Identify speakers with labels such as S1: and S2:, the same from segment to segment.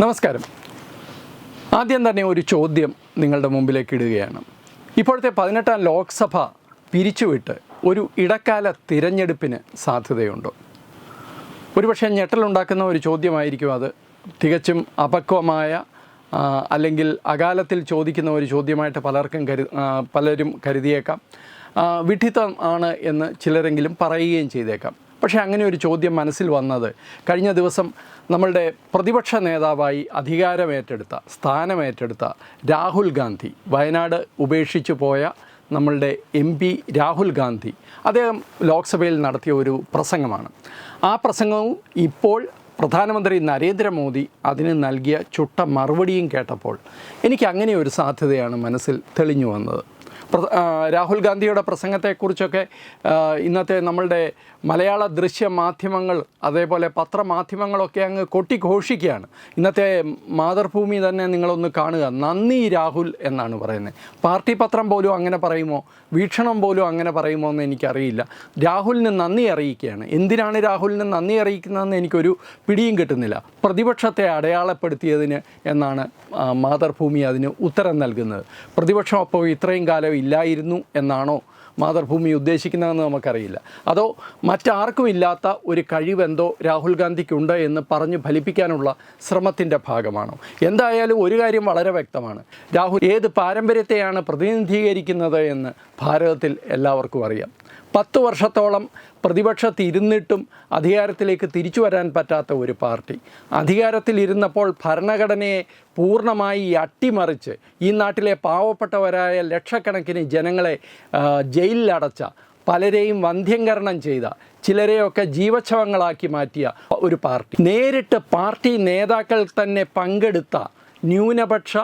S1: നമസ്കാരം. ആദ്യം തന്നെ ഒരു ചോദ്യം നിങ്ങളുടെ മുമ്പിലേക്ക് ഇടുകയാണ്. ഇപ്പോഴത്തെ പതിനെട്ടാം ലോക്സഭ പിരിച്ചുവിട്ട് ഒരു ഇടക്കാല തിരഞ്ഞെടുപ്പിന് സാധ്യതയുണ്ടോ? ഒരുപക്ഷെ ഞെട്ടലുണ്ടാക്കുന്ന ഒരു ചോദ്യമായിരിക്കും അത്. തികച്ചും അപക്വമായ അല്ലെങ്കിൽ അകാലത്തിൽ ചോദിക്കുന്ന ഒരു ചോദ്യമായിട്ട് പലർക്കും കരു പലരും കരുതിയേക്കാം. വിഡ്ഢിത്തം ആണ് എന്ന് ചിലരെങ്കിലും പറയുകയും ചെയ്തേക്കാം. പക്ഷേ അങ്ങനെ ഒരു ചോദ്യം മനസ്സിൽ വന്നത് കഴിഞ്ഞ ദിവസം നമ്മളുടെ പ്രതിപക്ഷ നേതാവായി അധികാരമേറ്റെടുത്ത സ്ഥാനമേറ്റെടുത്ത രാഹുൽ ഗാന്ധി വയനാട് ഉപേക്ഷിച്ചു പോയ നമ്മളുടെ എം പി രാഹുൽ ഗാന്ധി അദ്ദേഹം ലോക്സഭയിൽ നടത്തിയ ഒരു പ്രസംഗമാണ്. ആ പ്രസംഗവും ഇപ്പോൾ പ്രധാനമന്ത്രി നരേന്ദ്രമോദി അതിന് നൽകിയ ചുട്ട മറുപടിയും കേട്ടപ്പോൾ എനിക്ക് അങ്ങനെ ഒരു സാധ്യതയാണ് മനസ്സിൽ തെളിഞ്ഞു വന്നത്. രാഹുൽ ഗാന്ധിയുടെ പ്രസംഗത്തെക്കുറിച്ചൊക്കെ ഇന്നത്തെ നമ്മളുടെ മലയാള ദൃശ്യ മാധ്യമങ്ങൾ അതേപോലെ പത്രമാധ്യമങ്ങളൊക്കെ അങ്ങ് കൊട്ടിഘോഷിക്കുകയാണ്. ഇന്നത്തെ മാതൃഭൂമി തന്നെ നിങ്ങളൊന്ന് കാണുക. നന്ദി രാഹുൽ എന്നാണ് പറയുന്നത്. പാർട്ടി പത്രം പോലും അങ്ങനെ പറയുമോ? വീക്ഷണം പോലും അങ്ങനെ പറയുമോ എന്ന് എനിക്കറിയില്ല. രാഹുലിന് നന്ദി അറിയിക്കുകയാണ്. എന്തിനാണ് രാഹുലിന് നന്ദി അറിയിക്കുന്നതെന്ന് എനിക്കൊരു പിടിയും കിട്ടുന്നില്ല. പ്രതിപക്ഷത്തെ അടയാളപ്പെടുത്തിയതിന് എന്നാണ് മാതൃഭൂമി അതിന് ഉത്തരം നൽകുന്നത്. പ്രതിപക്ഷം അപ്പോൾ ഇത്രയും കാലം ഇല്ലായിരുന്നു എന്നാണോ മാതൃഭൂമി ഉദ്ദേശിക്കുന്നതെന്ന് നമുക്കറിയില്ല. അതോ മറ്റാർക്കും ഇല്ലാത്ത ഒരു കഴിവെന്തോ രാഹുൽ ഗാന്ധിക്കുണ്ട് എന്ന് പറഞ്ഞ് ഫലിപ്പിക്കാനുള്ള ശ്രമത്തിന്റെ ഭാഗമാണോ? എന്തായാലും ഒരു കാര്യം വളരെ വ്യക്തമാണ്. രാഹുൽ ഏത് പാരമ്പര്യത്തെയാണ് പ്രതിനിധീകരിക്കുന്നത് എന്ന് ഭാരതത്തിൽ എല്ലാവർക്കും അറിയാം. പത്ത് വർഷത്തോളം പ്രതിപക്ഷത്ത് ഇരുന്നിട്ടും അധികാരത്തിലേക്ക് തിരിച്ചു വരാൻ പറ്റാത്ത ഒരു പാർട്ടി. അധികാരത്തിലിരുന്നപ്പോൾ ഭരണഘടനയെ പൂർണമായി അട്ടിമറിച്ച് ഈ നാട്ടിലെ പാവപ്പെട്ടവരായ ലക്ഷക്കണക്കിന് ജനങ്ങളെ ജയിലിലടച്ച പലരെയും വന്ധ്യംകരണം ചെയ്ത ചിലരെയൊക്കെ ജീവച്ഛവങ്ങളാക്കി മാറ്റിയ ഒരു പാർട്ടി. നേരിട്ട് പാർട്ടി നേതാക്കൾ തന്നെ പങ്കെടുത്ത ന്യൂനപക്ഷ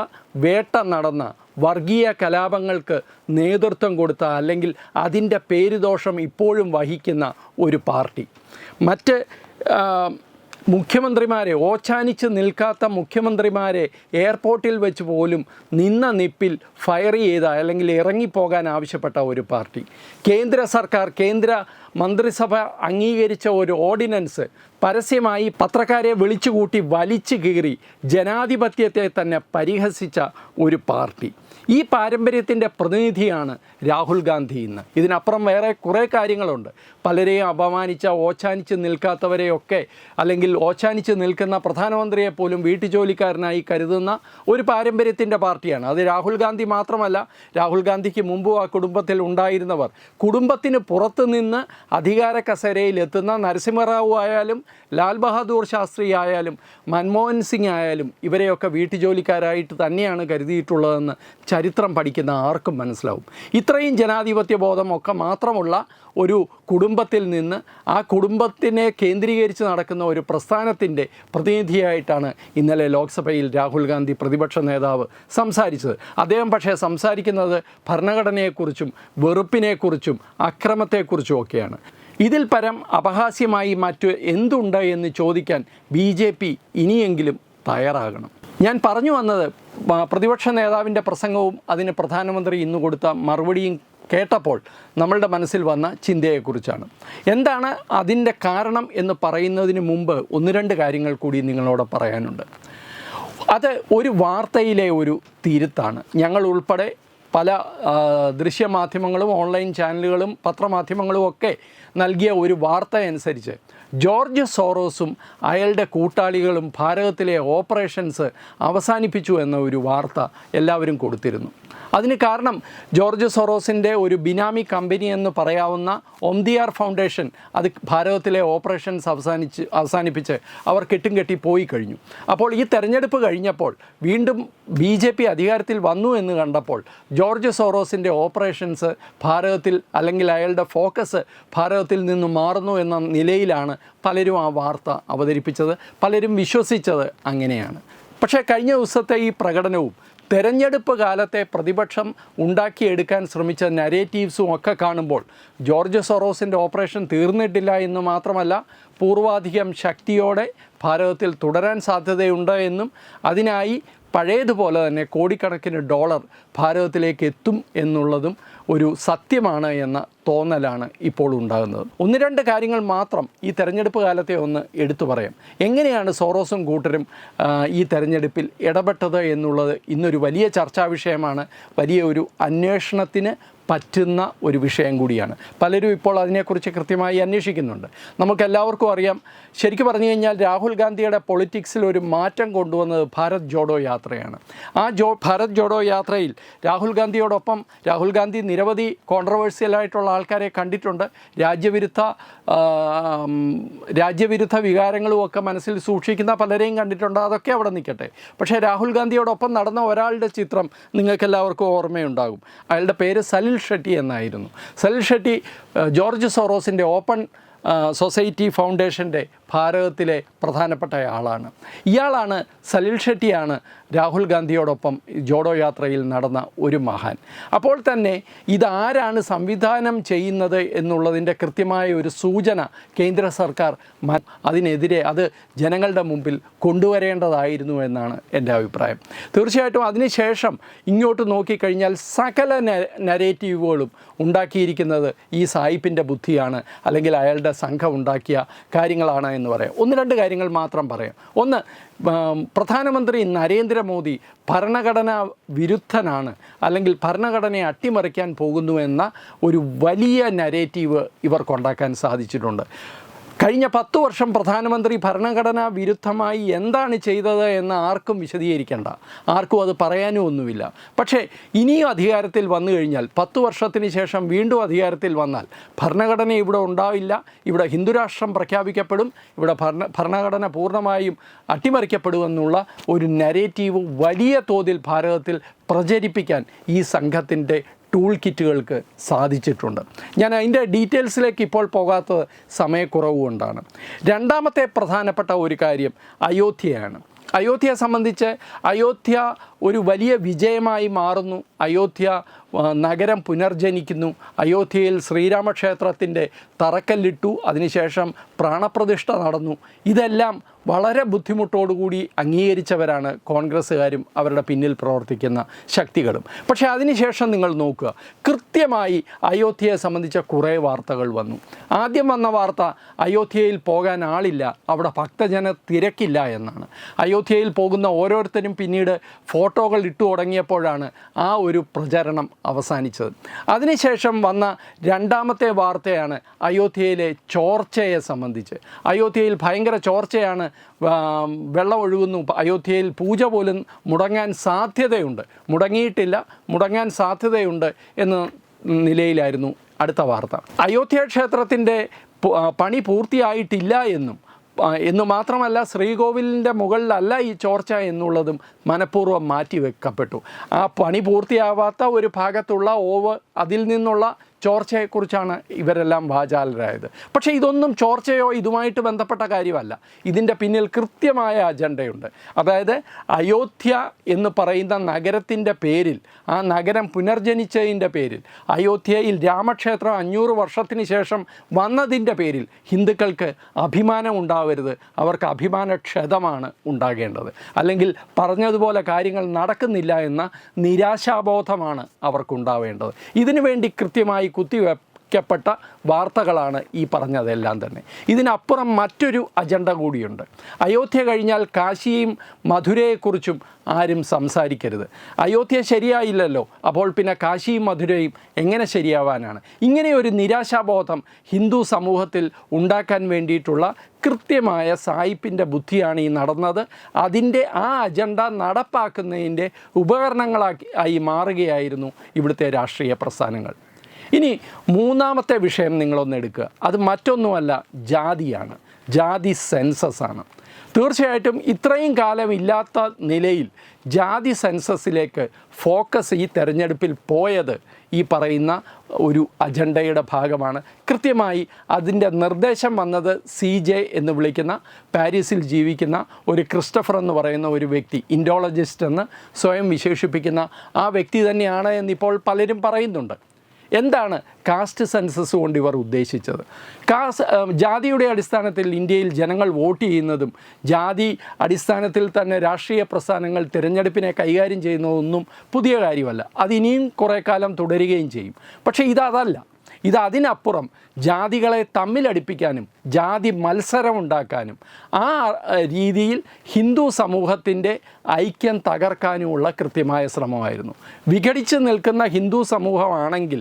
S1: വേട്ട നടന്ന വർഗീയ കലാപങ്ങൾക്ക് നേതൃത്വം കൊടുത്ത അല്ലെങ്കിൽ അതിന്റെ പേരുദോഷം ഇപ്പോഴും വഹിക്കുന്ന ഒരു പാർട്ടി. മറ്റ് മുഖ്യമന്ത്രിമാരെ ഓച്ചാനിച്ച് നിൽക്കാത്ത മുഖ്യമന്ത്രിമാരെ എയർപോർട്ടിൽ വെച്ച് പോലും നിന്ന നിപ്പിൽ ഫയർ ചെയ്ത അല്ലെങ്കിൽ ഇറങ്ങിപ്പോകാൻ ആവശ്യപ്പെട്ട ഒരു പാർട്ടി. കേന്ദ്ര സർക്കാർ കേന്ദ്ര മന്ത്രിസഭ അംഗീകരിച്ച ഒരു ഓർഡിനൻസ് പരസ്യമായി പത്രക്കാരെ വിളിച്ചുകൂട്ടി വലിച്ചു കീറി ജനാധിപത്യത്തെ തന്നെ പരിഹസിച്ച ഒരു പാർട്ടി. ഈ പാരമ്പര്യത്തിന്റെ പ്രതിനിധിയാണ് രാഹുൽ ഗാന്ധി ഇന്ന്. ഇതിനപ്പുറം വേറെ കുറേ കാര്യങ്ങളുണ്ട്. പലരെയും അപമാനിച്ച ഓച്ചാനിച്ച് നിൽക്കാത്തവരെയൊക്കെ അല്ലെങ്കിൽ ഓച്ചാനിച്ച് നിൽക്കുന്ന പ്രധാനമന്ത്രിയെ പോലും വീട്ടുജോലിക്കാരനായി കരുതുന്ന ഒരു പാരമ്പര്യത്തിന്റെ പാർട്ടിയാണ്. അത് രാഹുൽ ഗാന്ധി മാത്രമല്ല രാഹുൽ ഗാന്ധിക്ക് മുമ്പും ആ കുടുംബത്തിൽ ഉണ്ടായിരുന്നവർ. കുടുംബത്തിന് പുറത്ത് നിന്ന് അധികാര കസേരയിൽ എത്തുന്ന നരസിംഹറാവു ആയാലും ലാൽ ബഹാദൂർ ശാസ്ത്രി ആയാലും മൻമോഹൻ സിംഗ് ആയാലും ഇവരെയൊക്കെ വീട്ടുജോലിക്കാരായിട്ട് തന്നെയാണ് കരുതിയിട്ടുള്ളതെന്ന് ചരിത്രം പഠിക്കുന്ന ആർക്കും മനസ്സിലാവും. ഇത്രയും ജനാധിപത്യ ബോധമൊക്കെ മാത്രമുള്ള ഒരു കുടുംബത്തിൽ നിന്ന് ആ കുടുംബത്തിനെ കേന്ദ്രീകരിച്ച് നടക്കുന്ന ഒരു പ്രസ്ഥാനത്തിന്റെ പ്രതിനിധിയായിട്ടാണ് ഇന്നലെ ലോക്സഭയിൽ രാഹുൽ ഗാന്ധി പ്രതിപക്ഷ നേതാവ് സംസാരിച്ചത്. അദ്ദേഹം പക്ഷേ സംസാരിക്കുന്നത് ഭരണഘടനയെക്കുറിച്ചും വെറുപ്പിനെക്കുറിച്ചും അക്രമത്തെക്കുറിച്ചും ഒക്കെയാണ്. ഇതിൽ പരം അപഹാസ്യമായി മറ്റു എന്തുണ്ട് എന്ന് ചോദിക്കാൻ ബി ജെ പി ഇനിയെങ്കിലും തയ്യാറാകണം. ഞാൻ പറഞ്ഞു വന്നത് പ്രതിപക്ഷ നേതാവിന്റെ പ്രസംഗവും അതിന് പ്രധാനമന്ത്രി ഇന്ന് കൊടുത്ത മറുപടിയും കേട്ടപ്പോൾ നമ്മളുടെ മനസ്സിൽ വന്ന ചിന്തയെക്കുറിച്ചാണ്. എന്താണ് അതിന്റെ കാരണം എന്ന് പറയുന്നതിന് മുമ്പ് ഒന്ന് രണ്ട് കാര്യങ്ങൾ കൂടി നിങ്ങളോട് പറയാനുണ്ട്. അത് ഒരു വാർത്തയിലെ ഒരു തിരുത്താണ്. ഞങ്ങൾ ഉൾപ്പെടെ പല ദൃശ്യമാധ്യമങ്ങളും ഓൺലൈൻ ചാനലുകളും പത്രമാധ്യമങ്ങളും ഒക്കെ നൽകിയ ഒരു വാർത്ത അനുസരിച്ച് ജോർജ് സോറോസും അയാളുടെ കൂട്ടാളികളും ഭാരതത്തിലെ ഓപ്പറേഷൻസ് അവസാനിപ്പിച്ചു എന്ന ഒരു വാർത്ത എല്ലാവരും കൊടുത്തിരുന്നു. അതിന് കാരണം ജോർജ് സൊറോസിന്റെ ഒരു ബിനാമി കമ്പനി എന്ന് പറയാവുന്ന ഒംദിയാർ ഫൗണ്ടേഷൻ അത് ഭാരതത്തിലെ ഓപ്പറേഷൻസ് അവസാനിച്ച് അവസാനിപ്പിച്ച് അവർ കെട്ടും കെട്ടി പോയി കഴിഞ്ഞു. അപ്പോൾ ഈ തെരഞ്ഞെടുപ്പ് കഴിഞ്ഞപ്പോൾ വീണ്ടും ബി ജെ പി അധികാരത്തിൽ വന്നു എന്ന് കണ്ടപ്പോൾ ജോർജ് സോറോസിന്റെ ഓപ്പറേഷൻസ് ഭാരതത്തിൽ അല്ലെങ്കിൽ അയാളുടെ ഫോക്കസ് ഭാരതത്തിൽ നിന്ന് മാറുന്നു എന്ന നിലയിലാണ് പലരും ആ വാർത്ത അവതരിപ്പിച്ചത് പലരും വിശ്വസിച്ചത് അങ്ങനെയാണ്. പക്ഷേ കഴിഞ്ഞ ദിവസത്തെ ഈ പ്രകടനവും തെരഞ്ഞെടുപ്പ് കാലത്തെ പ്രതിപക്ഷം ഉണ്ടാക്കിയെടുക്കാൻ ശ്രമിച്ച നരേറ്റീവ്സും ഒക്കെ കാണുമ്പോൾ ജോർജ് സൊറോസിന്റെ ഓപ്പറേഷൻ തീർന്നിട്ടില്ല എന്ന് മാത്രമല്ല പൂർവാധികം ശക്തിയോടെ ഭാരതത്തിൽ തുടരാൻ സാധ്യതയുണ്ട് എന്നും അതിനായി പഴയതുപോലെ തന്നെ കോടിക്കണക്കിന് ഡോളർ ഭാരതത്തിലേക്ക് എത്തും എന്നുള്ളതും ഒരു സത്യമാണ് എന്ന തോന്നലാണ് ഇപ്പോൾ ഉണ്ടാകുന്നത്. ഒന്ന് രണ്ട് കാര്യങ്ങൾ മാത്രം ഈ തെരഞ്ഞെടുപ്പ് കാലത്തെ ഒന്ന് എടുത്തു പറയാം. എങ്ങനെയാണ് സോറോസും കൂട്ടരും ഈ തെരഞ്ഞെടുപ്പിൽ ഇടപെട്ടത് എന്നുള്ളത് ഇന്നൊരു വലിയ ചർച്ചാ വിഷയമാണ്. വലിയ ഒരു അന്വേഷണത്തിന് പറ്റുന്ന ഒരു വിഷയം കൂടിയാണ്. പലരും ഇപ്പോൾ അതിനെക്കുറിച്ച് കൃത്യമായി അന്വേഷിക്കുന്നുണ്ട്. നമുക്കെല്ലാവർക്കും അറിയാം ശരിക്കും പറഞ്ഞു കഴിഞ്ഞാൽ രാഹുൽ ഗാന്ധിയുടെ പൊളിറ്റിക്സിൽ ഒരു മാറ്റം കൊണ്ടുവന്നത് ഭാരത് ജോഡോ യാത്രയാണ്. ആ ജോ ഭാരത് ജോഡോ യാത്രയിൽ രാഹുൽ ഗാന്ധിയോടൊപ്പം രാഹുൽ ഗാന്ധി നിരവധി കോൺട്രവേഴ്സ്യലായിട്ടുള്ള ആൾക്കാരെ കണ്ടിട്ടുണ്ട്. രാജ്യവിരുദ്ധ രാജ്യവിരുദ്ധ വികാരങ്ങളും ഒക്കെ മനസ്സിൽ സൂക്ഷിക്കുന്ന പലരെയും കണ്ടിട്ടുണ്ട്. അതൊക്കെ അവിടെ നിൽക്കട്ടെ. പക്ഷേ രാഹുൽ ഗാന്ധിയോടൊപ്പം നടന്ന ഒരാളുടെ ചിത്രം നിങ്ങൾക്കെല്ലാവർക്കും ഓർമ്മയുണ്ടാകും. അയാളുടെ പേര് സലിൽ ഷെട്ടി എന്നായിരുന്നു. സലിൽ ഷെട്ടി ജോർജ് സോറോസിന്റെ ഓപ്പൺ സൊസൈറ്റി ഫൗണ്ടേഷന്റെ ഭാരതത്തിലെ പ്രധാനപ്പെട്ട ആളാണ്. ഇയാളാണ് സലിൽ ഷെട്ടിയാണ് രാഹുൽ ഗാന്ധിയോടൊപ്പം ജോഡോ യാത്രയിൽ നടന്ന ഒരു മഹാൻ. അപ്പോൾ തന്നെ ഇതാരാണ് സംവിധാനം ചെയ്യുന്നത് എന്നുള്ളതിന്റെ കൃത്യമായ ഒരു സൂചന കേന്ദ്ര സർക്കാർ അതിനെതിരെ അത് ജനങ്ങളുടെ മുമ്പിൽ കൊണ്ടുവരേണ്ടതായിരുന്നു എന്നാണ് എന്റെ അഭിപ്രായം. തീർച്ചയായിട്ടും അതിനുശേഷം ഇങ്ങോട്ട് നോക്കിക്കഴിഞ്ഞാൽ സകല നരേറ്റീവുകളും ഉണ്ടാക്കിയിരിക്കുന്നത് ഈ സായിപ്പിന്റെ ബുദ്ധിയാണ്. അല്ലെങ്കിൽ അയാളുടെ സംഘം ഉണ്ടാക്കിയ കാര്യങ്ങളാണ് എന്ന് പറയാം. ഒന്ന് രണ്ട് കാര്യങ്ങൾ മാത്രം പറയാം. ഒന്ന് പ്രധാനമന്ത്രി നരേന്ദ്രമോദി ഭരണഘടനാ വിരുദ്ധനാണ്. അല്ലെങ്കിൽ ഭരണഘടനയെ അട്ടിമറിക്കാൻ പോകുന്നു എന്ന ഒരു വലിയ നരേറ്റീവ് ഇവർക്കുണ്ടാക്കാൻ സാധിച്ചിട്ടുണ്ട്. കഴിഞ്ഞ പത്ത് വർഷം പ്രധാനമന്ത്രി ഭരണഘടനാ വിരുദ്ധമായി എന്താണ് ചെയ്തത് എന്ന് ആർക്കും വിശദീകരിക്കേണ്ട. ആർക്കും അത് പറയാനും ഒന്നുമില്ല. പക്ഷേ ഇനിയും അധികാരത്തിൽ വന്നു കഴിഞ്ഞാൽ പത്ത് വർഷത്തിന് ശേഷം വീണ്ടും അധികാരത്തിൽ വന്നാൽ ഭരണഘടന ഇവിടെ ഉണ്ടാവില്ല. ഇവിടെ ഹിന്ദുരാഷ്ട്രം പ്രഖ്യാപിക്കപ്പെടും. ഇവിടെ ഭരണ ഭരണഘടന പൂർണമായും അട്ടിമറിക്കപ്പെടുമെന്നുള്ള ഒരു നരേറ്റീവ് വലിയ തോതിൽ ഭാരതത്തിൽ പ്രചരിപ്പിക്കാൻ ഈ സംഘത്തിന്റെ ടൂൾ കിറ്റുകൾക്ക് സാധിച്ചിട്ടുണ്ട്. ഞാൻ അതിന്റെ ഡീറ്റെയിൽസിലേക്ക് ഇപ്പോൾ പോകാത്തത് സമയക്കുറവ് കൊണ്ടാണ്. രണ്ടാമത്തെ പ്രധാനപ്പെട്ട ഒരു കാര്യം അയോധ്യയാണ്. അയോധ്യയെ സംബന്ധിച്ച് അയോധ്യ ഒരു വലിയ വിജയമായി മാറുന്നു. അയോധ്യ നഗരം പുനർജനിക്കുന്നു. അയോധ്യയിൽ ശ്രീരാമക്ഷേത്രത്തിന്റെ തറക്കല്ലിട്ടു. അതിനുശേഷം പ്രാണപ്രതിഷ്ഠ നടന്നു. ഇതെല്ലാം വളരെ ബുദ്ധിമുട്ടോടുകൂടി അംഗീകരിച്ചവരാണ് കോൺഗ്രസ്സുകാരും അവരുടെ പിന്നിൽ പ്രവർത്തിക്കുന്ന ശക്തികളും. പക്ഷേ അതിനുശേഷം നിങ്ങൾ നോക്കുക. കൃത്യമായി അയോധ്യയെ സംബന്ധിച്ച കുറേ വാർത്തകൾ വന്നു. ആദ്യം വന്ന വാർത്ത അയോധ്യയിൽ പോകാൻ ആളില്ല അവിടെ ഭക്തജന തിരക്കില്ല എന്നാണ്. അയോധ്യയിൽ പോകുന്ന ഓരോരുത്തരും പിന്നീട് ഫോട്ടോകൾ ഇട്ടു തുടങ്ങിയപ്പോഴാണ് ആ ഒരു പ്രചരണം അവസാനിച്ചത്. അതിനുശേഷം വന്ന രണ്ടാമത്തെ വാർത്തയാണ് അയോധ്യയിലെ ചോർച്ചയെ സംബന്ധിച്ച്. അയോധ്യയിൽ ഭയങ്കര ചോർച്ചയാണ് വെള്ളം ഒഴുകുന്നു. അയോധ്യയിൽ പൂജ പോലും മുടങ്ങാൻ സാധ്യതയുണ്ട്. മുടങ്ങിയിട്ടില്ല മുടങ്ങാൻ സാധ്യതയുണ്ട് എന്ന നിലയിലായിരുന്നു അടുത്ത വാർത്ത. അയോധ്യ ക്ഷേത്രത്തിന്റെ പണി പൂർത്തിയായിട്ടില്ല എന്നും എന്നു മാത്രമല്ല ശ്രീകോവിലിന്റെ മുകളിലല്ല ഈ ചോർച്ച എന്നുള്ളതും മനഃപൂർവം മാറ്റിവെക്കപ്പെട്ടു. ആ പണി പൂർത്തിയാവാത്ത ഒരു ഭാഗത്തുള്ള ഓവ് അതിൽ നിന്നുള്ള ചോർച്ചയെക്കുറിച്ചാണ് ഇവരെല്ലാം വാചാലരായത്. പക്ഷേ ഇതൊന്നും ചോർച്ചയോ ഇതുമായിട്ട് ബന്ധപ്പെട്ട കാര്യമല്ല. ഇതിന്റെ പിന്നിൽ കൃത്യമായ അജണ്ടയുണ്ട്. അതായത് അയോധ്യ എന്ന് പറയുന്ന നഗരത്തിന്റെ പേരിൽ ആ നഗരം പുനർജനിച്ചതിന്റെ പേരിൽ അയോധ്യയിൽ രാമക്ഷേത്രം അഞ്ഞൂറ് വർഷത്തിന് ശേഷം വന്നതിന്റെ പേരിൽ ഹിന്ദുക്കൾക്ക് അഭിമാനം ഉണ്ടാവരുത് അവർക്ക് അഭിമാനക്ഷതമാണ് ഉണ്ടാകേണ്ടത്. അല്ലെങ്കിൽ പറഞ്ഞതുപോലെ കാര്യങ്ങൾ നടക്കുന്നില്ല എന്ന നിരാശാബോധമാണ് അവർക്കുണ്ടാവേണ്ടത്. ഇതിനുവേണ്ടി കൃത്യമായി കുത്തിവെക്കപ്പെട്ട വാർത്തകളാണ് ഈ പറഞ്ഞതെല്ലാം തന്നെ. ഇതിനപ്പുറം മറ്റൊരു അജണ്ട കൂടിയുണ്ട്. അയോധ്യ കഴിഞ്ഞാൽ കാശിയും മധുരയെക്കുറിച്ചും ആരും സംസാരിക്കരുത്. അയോധ്യ ശരിയായില്ലല്ലോ. അപ്പോൾ പിന്നെ കാശിയും മധുരയും എങ്ങനെ ശരിയാവാനാണ്? ഇങ്ങനെ ഒരു നിരാശാബോധം ഹിന്ദു സമൂഹത്തിൽ ഉണ്ടാക്കാൻ വേണ്ടിയിട്ടുള്ള കൃത്യമായ സായിപ്പിന്റെ ബുദ്ധിയാണ് ഈ നടന്നത്. അതിന്റെ ആ അജണ്ട നടപ്പാക്കുന്നതിന്റെ ഉപകരണങ്ങളാക്കി ആയി മാറുകയായിരുന്നു ഇവിടുത്തെ രാഷ്ട്രീയ പ്രസ്ഥാനങ്ങൾ. ഇനി മൂന്നാമത്തെ വിഷയം നിങ്ങളൊന്ന് എടുക്കുക. അത് മറ്റൊന്നുമല്ല ജാതിയാണ്. ജാതി സെൻസസ് ആണ്. തീർച്ചയായിട്ടും ഇത്രയും കാലം ഇല്ലാത്ത നിലയിൽ ജാതി സെൻസസിലേക്ക് ഫോക്കസ് ഈ തെരഞ്ഞെടുപ്പിൽ പോയത് ഈ പറയുന്ന ഒരു അജണ്ടയുടെ ഭാഗമാണ്. കൃത്യമായി അതിന്റെ നിർദ്ദേശം വന്നത് സി ജെ എന്ന് വിളിക്കുന്ന പാരീസിൽ ജീവിക്കുന്ന ഒരു ക്രിസ്റ്റഫർ എന്ന് പറയുന്ന ഒരു വ്യക്തി ഇൻഡോളജിസ്റ്റ് എന്ന് സ്വയം വിശേഷിപ്പിക്കുന്ന ആ വ്യക്തി തന്നെയാണ് എന്നിപ്പോൾ പലരും പറയുന്നുണ്ട്. എന്താണ് കാസ്റ്റ് സെൻസസ് കൊണ്ട് ഇവർ ഉദ്ദേശിച്ചത്? കാസ് ജാതിയുടെ അടിസ്ഥാനത്തിൽ ഇന്ത്യയിൽ ജനങ്ങൾ വോട്ട് ചെയ്യുന്നതും ജാതി അടിസ്ഥാനത്തിൽ തന്നെ രാഷ്ട്രീയ പ്രസ്ഥാനങ്ങൾ തിരഞ്ഞെടുപ്പിനെ കൈകാര്യം ചെയ്യുന്നതൊന്നും പുതിയ കാര്യമല്ല. അതിനിയും കുറേ കാലം തുടരുകയും ചെയ്യും. പക്ഷേ ഇതതല്ല. ഇത് അതിനപ്പുറം ജാതികളെ തമ്മിലടിപ്പിക്കാനും ജാതി മത്സരമുണ്ടാക്കാനും ആ രീതിയിൽ ഹിന്ദു സമൂഹത്തിന്റെ ഐക്യം തകർക്കാനുമുള്ള കൃത്യമായ ശ്രമമായിരുന്നു. വിഘടിച്ച് നിൽക്കുന്ന ഹിന്ദു സമൂഹമാണെങ്കിൽ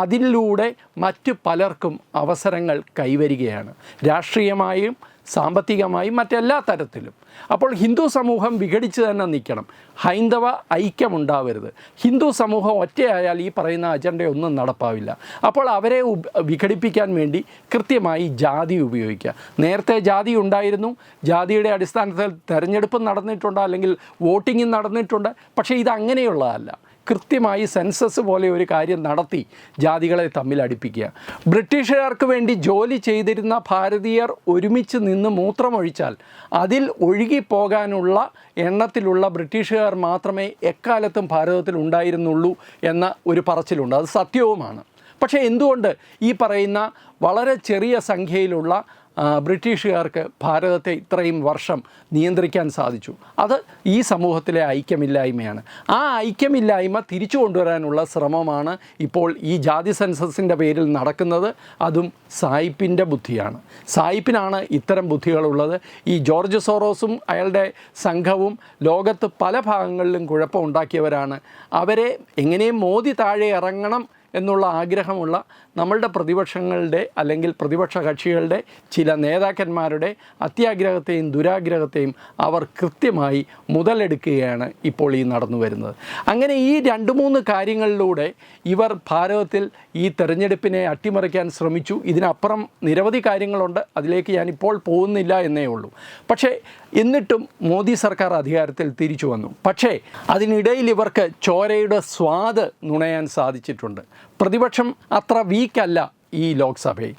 S1: അതിലൂടെ മറ്റു പലർക്കും അവസരങ്ങൾ കൈവരികയാണ്. രാഷ്ട്രീയമായും സാമ്പത്തികമായും മറ്റെല്ലാ തരത്തിലും. അപ്പോൾ ഹിന്ദു സമൂഹം വിഘടിച്ച് തന്നെ നിൽക്കണം. ഹൈന്ദവ ഐക്യമുണ്ടാവരുത്. ഹിന്ദു സമൂഹം ഒറ്റയായാൽ ഈ പറയുന്ന അജണ്ടയൊന്നും നടപ്പാവില്ല. അപ്പോൾ അവരെ വിഘടിപ്പിക്കാൻ വേണ്ടി കൃത്യമായി ജാതി ഉപയോഗിക്കുക. നേരത്തെ ജാതി ഉണ്ടായിരുന്നു. ജാതിയുടെ അടിസ്ഥാനത്തിൽ തെരഞ്ഞെടുപ്പ് നടന്നിട്ടുണ്ട് അല്ലെങ്കിൽ വോട്ടിംഗ് നടന്നിട്ടുണ്ട്. പക്ഷേ ഇത് അങ്ങനെയുള്ളതല്ല കൃത്യമായി സെൻസസ് പോലെ ഒരു കാര്യം നടത്തി ജാതികളെ തമ്മിൽ അടുപ്പിക്കുക. ബ്രിട്ടീഷുകാർക്ക് വേണ്ടി ജോലി ചെയ്തിരുന്ന ഭാരതീയർ ഒരുമിച്ച് നിന്ന് മൂത്രമൊഴിച്ചാൽ അതിൽ ഒഴുകിപ്പോകാനുള്ള എണ്ണത്തിലുള്ള ബ്രിട്ടീഷുകാർ മാത്രമേ എക്കാലത്തും ഭാരതത്തിൽ ഉണ്ടായിരുന്നുള്ളൂ എന്ന ഒരു പറച്ചിലുണ്ട്. അത് സത്യവുമാണ്. പക്ഷേ എന്തുകൊണ്ട് ഈ പറയുന്ന വളരെ ചെറിയ സംഖ്യയിലുള്ള ബ്രിട്ടീഷുകാർക്ക് ഭാരതത്തെ ഇത്രയും വർഷം നിയന്ത്രിക്കാൻ സാധിച്ചു. അത് ഈ സമൂഹത്തിലെ ഐക്യമില്ലായ്മയാണ്. ആ ഐക്യമില്ലായ്മ തിരിച്ചു കൊണ്ടുവരാനുള്ള ശ്രമമാണ് ഇപ്പോൾ ഈ ജാതി സെൻസസിന്റെ പേരിൽ നടക്കുന്നത്. അതും സായിപ്പിന്റെ ബുദ്ധിയാണ്. സായിപ്പിനാണ് ഇത്തരം ബുദ്ധികളുള്ളത്. ഈ ജോർജ് സോറോസും അയാളുടെ സംഘവും ലോകത്ത് പല ഭാഗങ്ങളിലും കുഴപ്പമുണ്ടാക്കിയവരാണ് അവരെ എങ്ങനെയും മോദി താഴെ ഇറങ്ങണം എന്നുള്ള ആഗ്രഹമുള്ള നമ്മളുടെ പ്രതിപക്ഷങ്ങളുടെ അല്ലെങ്കിൽ പ്രതിപക്ഷ കക്ഷികളുടെ ചില നേതാക്കന്മാരുടെ അത്യാഗ്രഹത്തെയും ദുരാഗ്രഹത്തെയും അവർ കൃത്യമായി മുതലെടുക്കുകയാണ് ഇപ്പോൾ ഈ നടന്നു വരുന്നത്. അങ്ങനെ ഈ രണ്ട് മൂന്ന് കാര്യങ്ങളിലൂടെ ഇവർ ഭാരതത്തിൽ ഈ തെരഞ്ഞെടുപ്പിനെ അട്ടിമറിക്കാൻ ശ്രമിച്ചു. ഇതിനപ്പുറം നിരവധി കാര്യങ്ങളുണ്ട്. അതിലേക്ക് ഞാനിപ്പോൾ പോകുന്നില്ല എന്നേ ഉള്ളൂ. പക്ഷേ എന്നിട്ടും മോദി സർക്കാർ അധികാരത്തിൽ തിരിച്ചു വന്നു. പക്ഷേ അതിനിടയിൽ ഇവർക്ക് ചോരയുടെ സ്വാദ് നുണയാൻ സാധിച്ചിട്ടുണ്ട്. പ്രതിപക്ഷം അത്ര വീക്കല്ല ഈ ലോക്സഭയിൽ.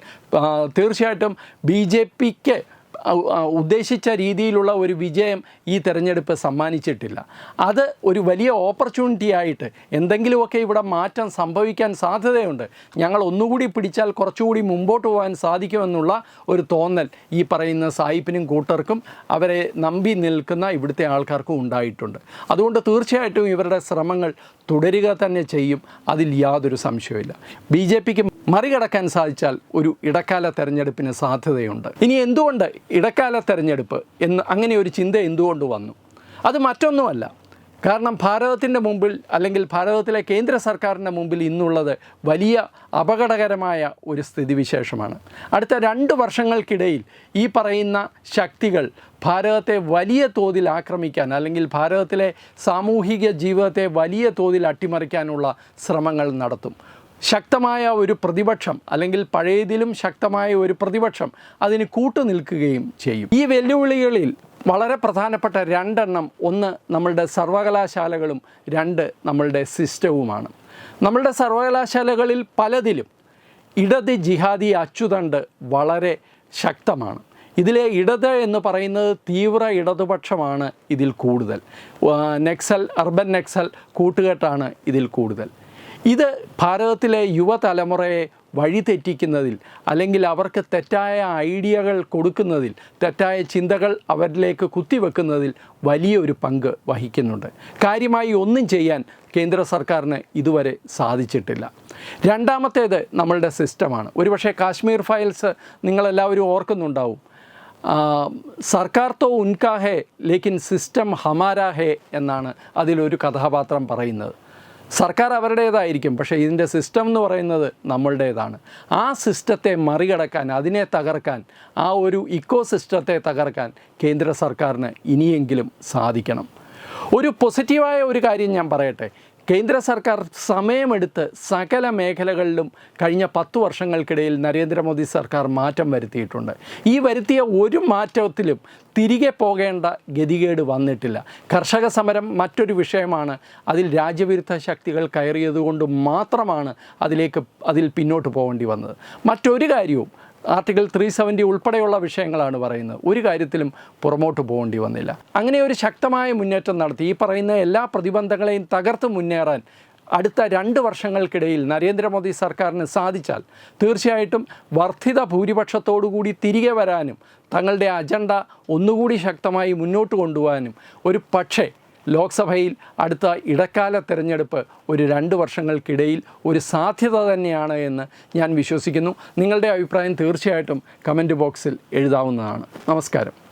S1: തീർച്ചയായിട്ടും ബി ജെ പിക്ക് ഉദ്ദേശിച്ച രീതിയിലുള്ള ഒരു വിജയം ഈ തെരഞ്ഞെടുപ്പ് സമ്മാനിച്ചിട്ടില്ല. അത് ഒരു വലിയ ഓപ്പർച്യൂണിറ്റി ആയിട്ട് എന്തെങ്കിലുമൊക്കെ ഇവിടെ മാറ്റം സംഭവിക്കാൻ സാധ്യതയുണ്ട്. ഞങ്ങൾ ഒന്നുകൂടി പിടിച്ചാൽ കുറച്ചുകൂടി മുമ്പോട്ട് പോകാൻ സാധിക്കുമെന്നുള്ള ഒരു തോന്നൽ ഈ പറയുന്ന സായിപ്പിനും കൂട്ടർക്കും അവരെ നമ്പി നിൽക്കുന്ന ഇവിടുത്തെ ആൾക്കാർക്കും ഉണ്ടായിട്ടുണ്ട്. അതുകൊണ്ട് തീർച്ചയായിട്ടും ഇവരുടെ ശ്രമങ്ങൾ തുടരുക തന്നെ ചെയ്യും. അതിൽ യാതൊരു സംശയവുമില്ല. ബി ജെ പിക്ക് മറികടക്കാൻ സാധിച്ചാൽ ഒരു ഇടക്കാല തെരഞ്ഞെടുപ്പിന് സാധ്യതയുണ്ട്. ഇനി എന്തുകൊണ്ട് ഇടക്കാല തെരഞ്ഞെടുപ്പ് എന്ന് അങ്ങനെ ഒരു ചിന്ത എന്തുകൊണ്ട് വന്നു? അത് മറ്റൊന്നുമല്ല. കാരണം ഭാരതത്തിന്റെ മുമ്പിൽ അല്ലെങ്കിൽ ഭാരതത്തിലെ കേന്ദ്ര സർക്കാരിന്റെ മുമ്പിൽ ഇന്നുള്ളത് വലിയ അപകടകരമായ ഒരു സ്ഥിതിവിശേഷമാണ്. അടുത്ത രണ്ട് വർഷങ്ങൾക്കിടയിൽ ഈ പറയുന്ന ശക്തികൾ ഭാരതത്തെ വലിയ തോതിൽ ആക്രമിക്കാൻ അല്ലെങ്കിൽ ഭാരതത്തിലെ സാമൂഹിക ജീവിതത്തെ വലിയ തോതിൽ അട്ടിമറിക്കാനുള്ള ശ്രമങ്ങൾ നടത്തും. ശക്തമായ ഒരു പ്രതിപക്ഷം അല്ലെങ്കിൽ പഴയതിലും ശക്തമായ ഒരു പ്രതിപക്ഷം അതിന് കൂട്ടുനിൽക്കുകയും ചെയ്യും. ഈ വെല്ലുവിളികളിൽ വളരെ പ്രധാനപ്പെട്ട രണ്ടെണ്ണം ഒന്ന് നമ്മളുടെ സർവകലാശാലകളും രണ്ട് നമ്മളുടെ സിസ്റ്റവുമാണ്. നമ്മളുടെ സർവകലാശാലകളിൽ പലതിലും ഇടത് ജിഹാദി അച്ചുതണ്ട് വളരെ ശക്തമാണ്. ഇതിലെ ഇടത് എന്ന് പറയുന്നത് തീവ്ര ഇടതുപക്ഷമാണ് ഇതിൽ കൂടുതൽ. നെക്സൽ അർബൻ നെക്സൽ കൂട്ടുകെട്ടാണ് ഇതിൽ കൂടുതൽ. ഇത് ഭാരതത്തിലെ യുവതലമുറയെ വഴിതെറ്റിക്കുന്നതിൽ അല്ലെങ്കിൽ അവർക്ക് തെറ്റായ ഐഡിയകൾ കൊടുക്കുന്നതിൽ തെറ്റായ ചിന്തകൾ അവരിലേക്ക് കുത്തിവെക്കുന്നതിൽ വലിയൊരു പങ്ക് വഹിക്കുന്നുണ്ട്. കാര്യമായി ഒന്നും ചെയ്യാൻ കേന്ദ്ര സർക്കാരിന് ഇതുവരെ സാധിച്ചിട്ടില്ല. രണ്ടാമത്തേത് നമ്മളുടെ സിസ്റ്റമാണ്. ഒരുപക്ഷെ കാശ്മീർ ഫയൽസ് നിങ്ങളെല്ലാവരും ഓർക്കുന്നുണ്ടാവും. സർക്കാർ തോ ഉൻകാ ഹേ ലേക്കിൻ സിസ്റ്റം ഹമാരാ ഹേ എന്നാണ് അതിലൊരു കഥാപാത്രം പറയുന്നത്. സർക്കാർ അവരുടേതായിരിക്കും പക്ഷേ ഇതിന്റെ സിസ്റ്റം എന്ന് പറയുന്നത് നമ്മളുടേതാണ്. ആ സിസ്റ്റത്തെ മറികടക്കാൻ അതിനെ തകർക്കാൻ ആ ഒരു ഇക്കോ സിസ്റ്റത്തെ തകർക്കാൻ കേന്ദ്ര സർക്കാരിന് ഇനിയെങ്കിലും സാധിക്കണം. ഒരു പോസിറ്റീവായ ഒരു കാര്യം ഞാൻ പറയട്ടെ. കേന്ദ്ര സർക്കാർ സമയമെടുത്ത് സകല മേഖലകളിലും കഴിഞ്ഞ പത്തു വർഷങ്ങൾക്കിടയിൽ നരേന്ദ്രമോദി സർക്കാർ മാറ്റം വരുത്തിയിട്ടുണ്ട്. ഈ വരുത്തിയ ഒരു മാറ്റത്തിലും തിരികെ പോകേണ്ട ഗതികേട് വന്നിട്ടില്ല. കർഷക സമരം മറ്റൊരു വിഷയമാണ്. അതിൽ രാജ്യവിരുദ്ധ ശക്തികൾ കയറിയതുകൊണ്ട് മാത്രമാണ് അതിലേക്ക് അതിൽ പിന്നോട്ട് പോകേണ്ടി വന്നത്. മറ്റൊരു കാര്യവും ആർട്ടിക്കിൾ ത്രീ സെവന്റി ഉൾപ്പെടെയുള്ള വിഷയങ്ങളാണ് പറയുന്നത്. ഒരു കാര്യത്തിലും പുറമോട്ട് പോകേണ്ടി വന്നില്ല. അങ്ങനെ ഒരു ശക്തമായ മുന്നേറ്റം നടത്തി. ഈ പറയുന്ന എല്ലാ പ്രതിബന്ധങ്ങളെയും തകർത്ത് മുന്നേറാൻ അടുത്ത രണ്ട് വർഷങ്ങൾക്കിടയിൽ നരേന്ദ്രമോദി സർക്കാരിന് സാധിച്ചാൽ തീർച്ചയായിട്ടും വർദ്ധിത ഭൂരിപക്ഷത്തോടുകൂടി തിരികെ വരാനും തങ്ങളുടെ അജണ്ട ഒന്നുകൂടി ശക്തമായി മുന്നോട്ട് കൊണ്ടുപോകാനും ഒരു പക്ഷേ ലോക്സഭയിൽ അടുത്ത ഇടക്കാല തെരഞ്ഞെടുപ്പ് ഒരു രണ്ട് വർഷങ്ങൾക്കിടയിൽ ഒരു സാധ്യത തന്നെയാണ് എന്ന് ഞാൻ വിശ്വസിക്കുന്നു. നിങ്ങളുടെ അഭിപ്രായം തീർച്ചയായിട്ടും കമന്റ് ബോക്സിൽ എഴുതാവുന്നതാണ്. നമസ്കാരം.